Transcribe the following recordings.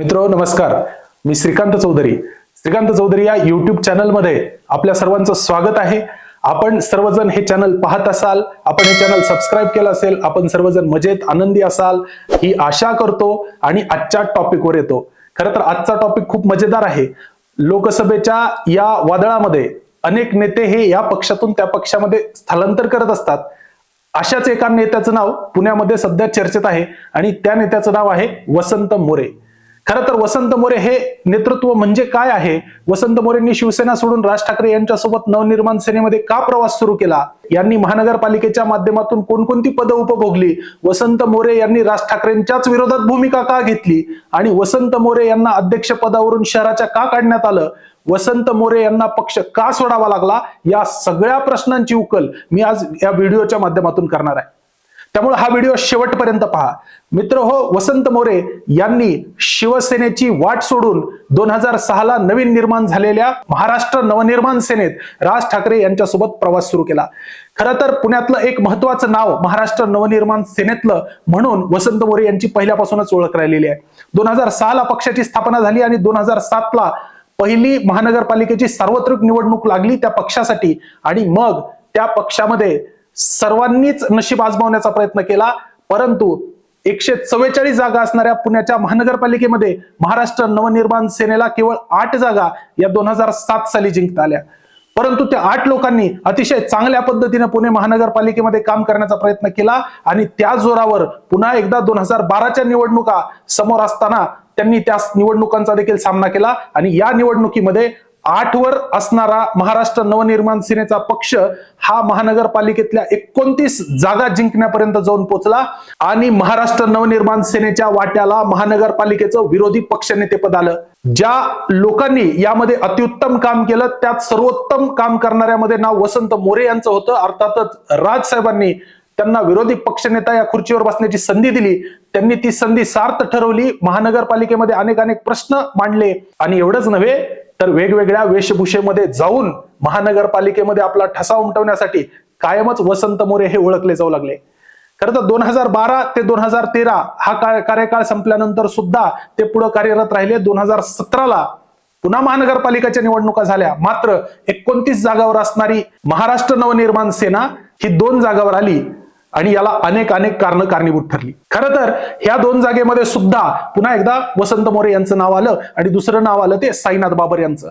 मित्र नमस्कार. मी श्रीकांत चौधरी. श्रीकांत चौधरी या युट्यूब चॅनलमध्ये आपल्या सर्वांचं स्वागत आहे. आपण सर्वजण हे चॅनल पाहत असाल आपण हे चॅनल सबस्क्राईब केलं असेल आपण सर्वजण मजेत आनंदी असाल ही आशा करतो आणि आजच्या टॉपिकवर येतो. खरं तर आजचा टॉपिक खूप मजेदार आहे. लोकसभेच्या या वादळामध्ये अनेक नेते हे या पक्षातून त्या पक्षामध्ये स्थलांतर करत असतात. अशाच एका नेत्याचं नाव पुण्यामध्ये सध्या चर्चेत आहे आणि त्या नेत्याचं नाव आहे वसंत मोरे. खरं तर वसंत मोरे हे नेतृत्व म्हणजे काय आहे? वसंत मोरेंनी शिवसेना सोडून राज ठाकरे यांच्यासोबत नवनिर्माण सेनेमध्ये का प्रवास सुरू केला? यांनी महानगरपालिकेच्या माध्यमातून कोणकोणती पदं उपभोगली? वसंत मोरे यांनी राज ठाकरेंच्याच विरोधात भूमिका का घेतली? आणि वसंत मोरे यांना अध्यक्ष पदावरून शहराच्या का काढण्यात आलं? वसंत मोरे यांना पक्ष का सोडावा लागला? या सगळ्या प्रश्नांची उकल मी आज या व्हिडिओच्या माध्यमातून करणार आहे. त्यामुळे हा व्हिडिओ शेवटपर्यंत पहा. मित्र हो वसंत मोरे यांनी शिवसेनेची वाट सोडून दोन हजार सहाला नवीन निर्माण झालेल्या महाराष्ट्र नवनिर्माण सेनेत राज ठाकरे यांच्यासोबत प्रवास सुरू केला. खरं तर पुण्यातलं एक महत्वाचं नाव महाराष्ट्र नवनिर्माण सेनेतलं म्हणून वसंत मोरे यांची पहिल्यापासूनच ओळख राहिलेली आहे. दोन हजार सहा ला पक्षाची स्थापना झाली आणि दोन हजार सातला पहिली महानगरपालिकेची सार्वत्रिक निवडणूक लागली त्या पक्षासाठी आणि मग त्या पक्षामध्ये सर्वांनीच नशीब आजमावण्याचा प्रयत्न केला. परंतु एकशे चव्वेचाळीस जागा असणाऱ्या पुण्याच्या महानगरपालिकेमध्ये महाराष्ट्र नवनिर्माण सेनेला केवळ आठ जागा या दोन हजार सात साली जिंकता आल्या. परंतु त्या आठ लोकांनी अतिशय चांगल्या पद्धतीने पुणे महानगरपालिकेमध्ये काम करण्याचा प्रयत्न केला आणि त्या जोरावर पुन्हा एकदा दोन हजार बाराच्या निवडणुका समोर असताना त्यांनी त्या निवडणुकांचा देखील सामना केला आणि या निवडणुकीमध्ये आठ वर असणारा महाराष्ट्र नवनिर्माण सेनेचा पक्ष हा महानगरपालिकेतल्या एकोणतीस जागा जिंकण्यापर्यंत जाऊन पोहोचला आणि महाराष्ट्र नवनिर्माण सेनेच्या वाट्याला महानगरपालिकेचं विरोधी पक्षनेतेपद आलं. ज्या लोकांनी यामध्ये अतिउत्तम काम केलं त्यात सर्वोत्तम काम करणाऱ्यामध्ये नाव वसंत मोरे यांचं होतं. अर्थातच राज साहेबांनी त्यांना विरोधी पक्षनेता या खुर्चीवर बसण्याची संधी दिली. त्यांनी ती संधी सार्थ ठरवली. महानगरपालिकेमध्ये अनेक अनेक प्रश्न मांडले. आणि एवढंच नव्हे तर वेगवेगळ्या वेशभूषेमध्ये जाऊन महानगरपालिकेमध्ये आपला ठसा उमटवण्यासाठी कायमच वसंत मोरे हे ओळखले जाऊ लागले. खरं तर दोन हजार बारा ते दोन हजार तेरा हा कार्यकाळ संपल्यानंतर सुद्धा ते पुढे कार्यरत राहिले. दोन हजार सतराला पुन्हा महानगरपालिकेच्या निवडणुका झाल्या. मात्र एकोणतीस जागावर असणारी महाराष्ट्र नवनिर्माण सेना ही दोन जागावर आली. आणि याला अनेक अनेक कारणं कारणीभूत ठरली. खरं तर ह्या दोन जागेमध्ये सुद्धा पुन्हा एकदा वसंत मोरे यांचं नाव आलं आणि दुसरं नाव आलं ते साईनाथ बाबर यांचं.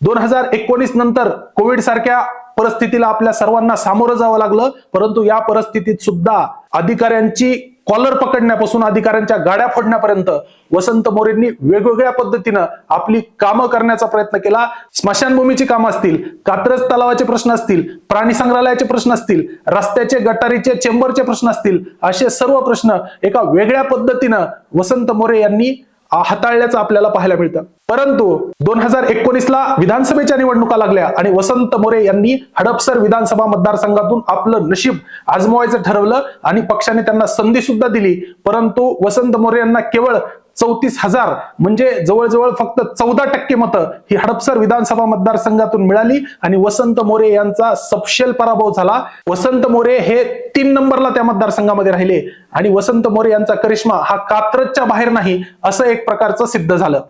दोन हजार एकोणीस नंतर कोविड सारख्या परिस्थितीला आपल्या सर्वांना सामोरं जावं लागलं परंतु या परिस्थितीत सुद्धा अधिकाऱ्यांची कॉलर पकडण्यापासून अधिकाऱ्यांच्या गाड्या फोडण्यापर्यंत वसंत मोरेंनी वेगवेगळ्या पद्धतीनं आपली कामं करण्याचा प्रयत्न केला. स्मशानभूमीची कामं असतील कात्रज तलावाचे प्रश्न असतील प्राणी संग्रहालयाचे प्रश्न असतील रस्त्याचे गटारीचे चेंबरचे प्रश्न असतील असे सर्व प्रश्न एका वेगळ्या पद्धतीनं वसंत मोरे यांनी हाताळल्याचं आपल्याला पाहायला मिळतं. परंतु दोन हजार एकोणीसला विधानसभेच्या निवडणुका लागल्या आणि वसंत मोरे यांनी हडपसर विधानसभा मतदारसंघातून आपलं नशीब आजमवायचं ठरवलं आणि पक्षाने त्यांना संधी सुद्धा दिली. परंतु वसंत मोरे यांना केवळ चौतीस हजार म्हणजे जवळजवळ फक्त चौदा टक्के मतं ही हडपसर विधानसभा मतदारसंघातून मिळाली. आणि वसंत मोरे यांचा सपशेल पराभव झाला. वसंत मोरे हे तीन नंबरला त्या मतदारसंघामध्ये राहिले. आणि वसंत मोरे यांचा करिश्मा हा कात्रजच्या बाहेर नाही असं एक प्रकारचं सिद्ध झालं.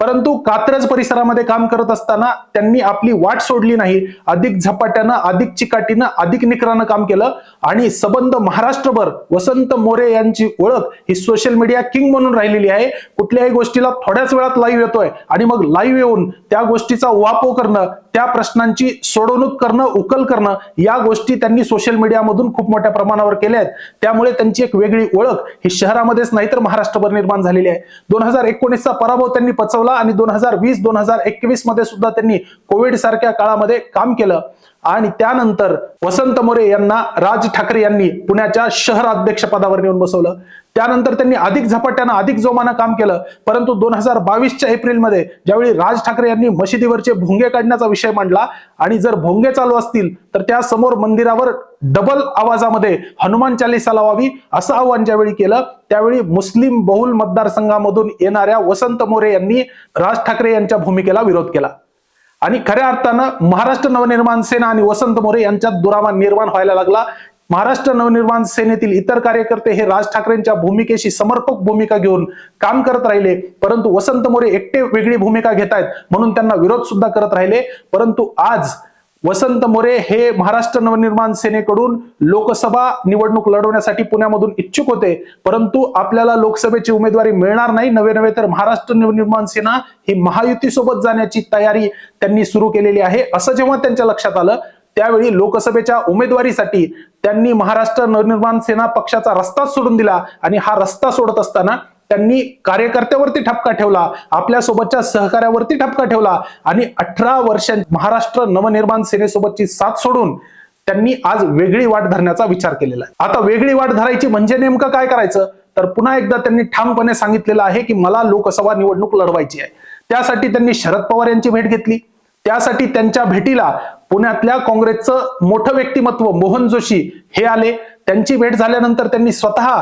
परंतु कात्रज परिसरामध्ये काम करत असताना त्यांनी आपली वाट सोडली नाही. अधिक झपाट्यानं अधिक चिकाटीनं अधिक निकरानं काम केलं. आणि सबंध महाराष्ट्रभर वसंत मोरे यांची ओळख ही सोशल मीडिया किंग म्हणून राहिलेली आहे. कुठल्याही गोष्टीला थोड्याच वेळात लाईव्ह येतोय. आणि मग लाईव्ह येऊन त्या गोष्टीचा वापो करणं त्या प्रश्नांची सोडवणूक करणं उकल करणं या गोष्टी त्यांनी सोशल मीडियामधून खूप मोठ्या प्रमाणावर केल्या आहेत. त्यामुळे त्यांची एक वेगळी ओळख ही शहरामध्येच नाही तर महाराष्ट्रभर निर्माण झालेली आहे. दोन हजार एकोणीसचा पराभव त्यांनी पचवला आणि दोन हजार वीस दोन हजार एकवीसमध्ये सुद्धा त्यांनी कोविड सारख्या काळामध्ये काम केलं. आणि त्यानंतर वसंत मोरे यांना राज ठाकरे यांनी पुण्याच्या शहर अध्यक्ष पदावर नेऊन बसवलं. त्यानंतर त्यांनी अधिक झपाट्यानं अधिक जोमानं काम केलं. परंतु दोन हजार बावीसच्या एप्रिलमध्ये ज्यावेळी राज ठाकरे यांनी मशिदीवरचे भोंगे काढण्याचा विषय मांडला आणि जर भोंगे चालू असतील तर त्या समोर मंदिरावर डबल आवाजामध्ये हनुमान चालिसा लावावी असं आव्हान ज्यावेळी केलं त्यावेळी मुस्लिम बहुल मतदारसंघामधून येणाऱ्या वसंत मोरे यांनी राज ठाकरे यांच्या भूमिकेला विरोध केला. आणि खऱ्या अर्थानं महाराष्ट्र नवनिर्माण सेना आणि वसंत मोरे यांच्यात दुरावा निर्माण व्हायला लागला. महाराष्ट्र नवनिर्माण सेनेतील इतर कार्यकर्ते हे राज ठाकरेंच्या भूमिकेशी समर्पक भूमिका घेऊन काम करत राहिले. परंतु वसंत मोरे एकटे वेगळी भूमिका घेत आहेत म्हणून त्यांना विरोध सुद्धा करत राहिले. परंतु आज वसंत मोरे हे महाराष्ट्र नवनिर्माण सेनेकडून लोकसभा निवडणूक लढवण्यासाठी पुण्यामधून इच्छुक होते. परंतु आपल्याला लोकसभेची उमेदवारी मिळणार नाही. नवे नवे तर महाराष्ट्र नवनिर्माण सेना ही महायुतीसोबत जाण्याची तयारी त्यांनी सुरू केलेली आहे. असं जेव्हा त्यांच्या लक्षात आलं त्यावेळी लोकसभेच्या उमेदवारीसाठी त्यांनी महाराष्ट्र नवनिर्माण सेना पक्षाचा रस्ताच सोडून दिला आणि हा रस्ता सोडत असताना त्यांनी कार्यकर्त्यावरती ठपका ठेवला आपल्या सोबतच्या सहकार्यावरती ठपका ठेवला आणि अठरा वर्षां महाराष्ट्र नवनिर्माण सेनेसोबतची साथ सोडून त्यांनी आज वेगळी वाट धरण्याचा विचार केलेला आहे. आता वेगळी वाट धरायची म्हणजे नेमकं काय करायचं? तर पुन्हा एकदा त्यांनी ठामपणे सांगितलेलं आहे की मला लोकसभा निवडणूक लढवायची आहे. त्यासाठी त्यांनी शरद पवार यांची भेट घेतली. त्यासाठी त्यांच्या भेटीला पुण्यातल्या काँग्रेसचं मोठं व्यक्तिमत्व मोहन जोशी हे आले. त्यांची भेट झाल्यानंतर त्यांनी स्वतः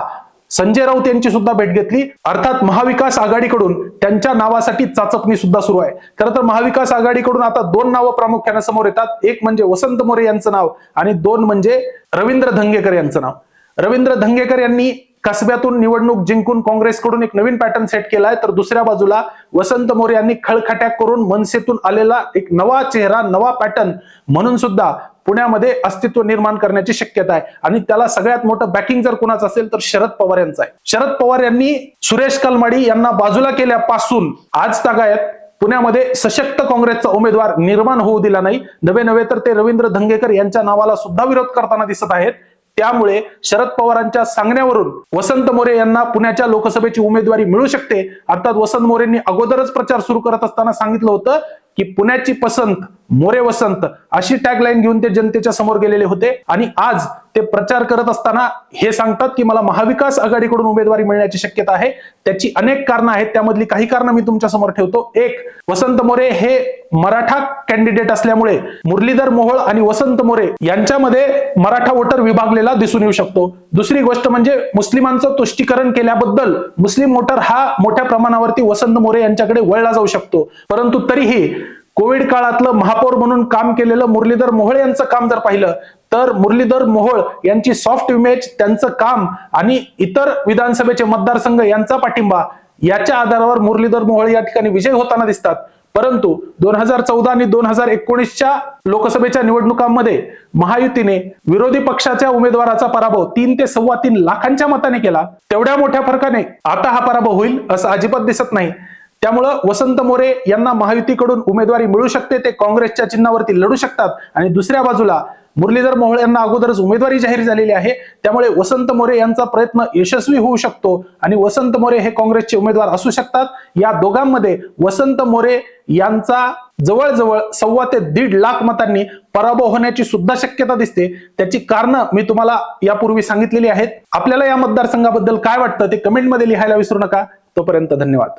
संजय राऊत यांची सुद्धा भेट घेतली. अर्थात महाविकास आघाडीकडून त्यांच्या नावासाठी चाचपणी सुद्धा सुरू आहे. खरं तर महाविकास आघाडीकडून आता दोन नावं प्रामुख्याने समोर येतात. एक म्हणजे वसंत मोरे यांचं नाव आणि दोन म्हणजे रवींद्र धंगेकर यांचं नाव. रवींद्र धंगेकर यांनी कसब्यातून निवडणूक जिंकून काँग्रेसकडून एक नवीन पॅटर्न सेट केलाय. तर दुसऱ्या बाजूला वसंत मोरे यांनी खळखट्याक करून मनसेतून आलेला एक नवा चेहरा नवा पॅटर्न म्हणून सुद्धा पुण्यामध्ये अस्तित्व निर्माण करण्याची शक्यता आहे. आणि त्याला सगळ्यात मोठं बॅकिंग जर कुणाचं असेल तर शरद पवार यांचं आहे. शरद पवार यांनी सुरेश कलमाडी यांना बाजूला केल्यापासून आज तागायत पुण्यामध्ये सशक्त काँग्रेसचा उमेदवार निर्माण होऊ दिला नाही. नवे नवे तर ते रवींद्र धंगेकर यांच्या नावाला सुद्धा विरोध करताना दिसत आहेत. त्यामुळे शरद पवारांच्या सांगण्यावरून वसंत मोरे यांना पुण्याच्या लोकसभेची उमेदवारी मिळू शकते. अर्थात वसंत मोरेंनी अगोदरच प्रचार सुरू करत असताना सांगितलं होतं की पुण्याची पसंत मोरे वसंत अशी टॅगलाईन घेऊन ते जनतेच्या समोर गेलेले होते. आणि आज ते प्रचार करत असताना हे सांगतात की मला महाविकास आघाडीकडून उमेदवारी मिळण्याची शक्यता आहे. त्याची अनेक कारणं आहेत. त्यामधली काही कारणं मी तुमच्यासमोर ठेवतो. एक वसंत मोरे हे मराठा कॅन्डिडेट असल्यामुळे मुरलीधर मोहोळ आणि वसंत मोरे यांच्यामध्ये मराठा वोटर विभागलेला दिसून येऊ शकतो. दुसरी गोष्ट म्हणजे मुस्लिमांचं तुष्टीकरण केल्याबद्दल मुस्लिम वोटर हा मोठ्या प्रमाणावरती वसंत मोरे यांच्याकडे वळला जाऊ शकतो. परंतु तरीही कोविड काळातलं महापौर म्हणून काम केलेलं मुरलीधर मोहोळे यांचं काम जर पाहिलं तर मुरलीधर मोहोळ यांची सॉफ्ट इमेज त्यांचं काम आणि इतर विधानसभेचे मतदारसंघ यांचा पाठिंबा याच्या आधारावर मुरलीधर मोहोळ या ठिकाणी विजय होताना दिसतात. परंतु दोन हजार चौदा आणि दोन हजार एकोणीसच्या लोकसभेच्या निवडणुकांमध्ये महायुतीने विरोधी पक्षाच्या उमेदवाराचा पराभव तीन ते सव्वा तीन लाखांच्या मताने केला. तेवढ्या मोठ्या फरकाने आता हा पराभव होईल असं अजिबात दिसत नाही. त्यामुळं वसंत मोरे यांना महायुतीकडून उमेदवारी मिळू शकते ते काँग्रेसच्या चिन्हावरती लढू शकतात. आणि दुसऱ्या बाजूला मुरलीधर मोहोळ यांना अगोदरच उमेदवारी जाहीर झालेली आहे. त्यामुळे वसंत मोरे यांचा प्रयत्न यशस्वी होऊ शकतो आणि वसंत मोरे हे काँग्रेसचे उमेदवार असू शकतात. या दोघांमध्ये वसंत मोरे यांचा जवळजवळ सव्वा ते दीड लाख मतांनी पराभव होण्याची सुद्धा शक्यता दिसते. त्याची कारणं मी तुम्हाला यापूर्वी सांगितलेली आहेत. आपल्याला या मतदारसंघाबद्दल काय वाटतं ते कमेंटमध्ये लिहायला विसरू नका. तोपर्यंत धन्यवाद.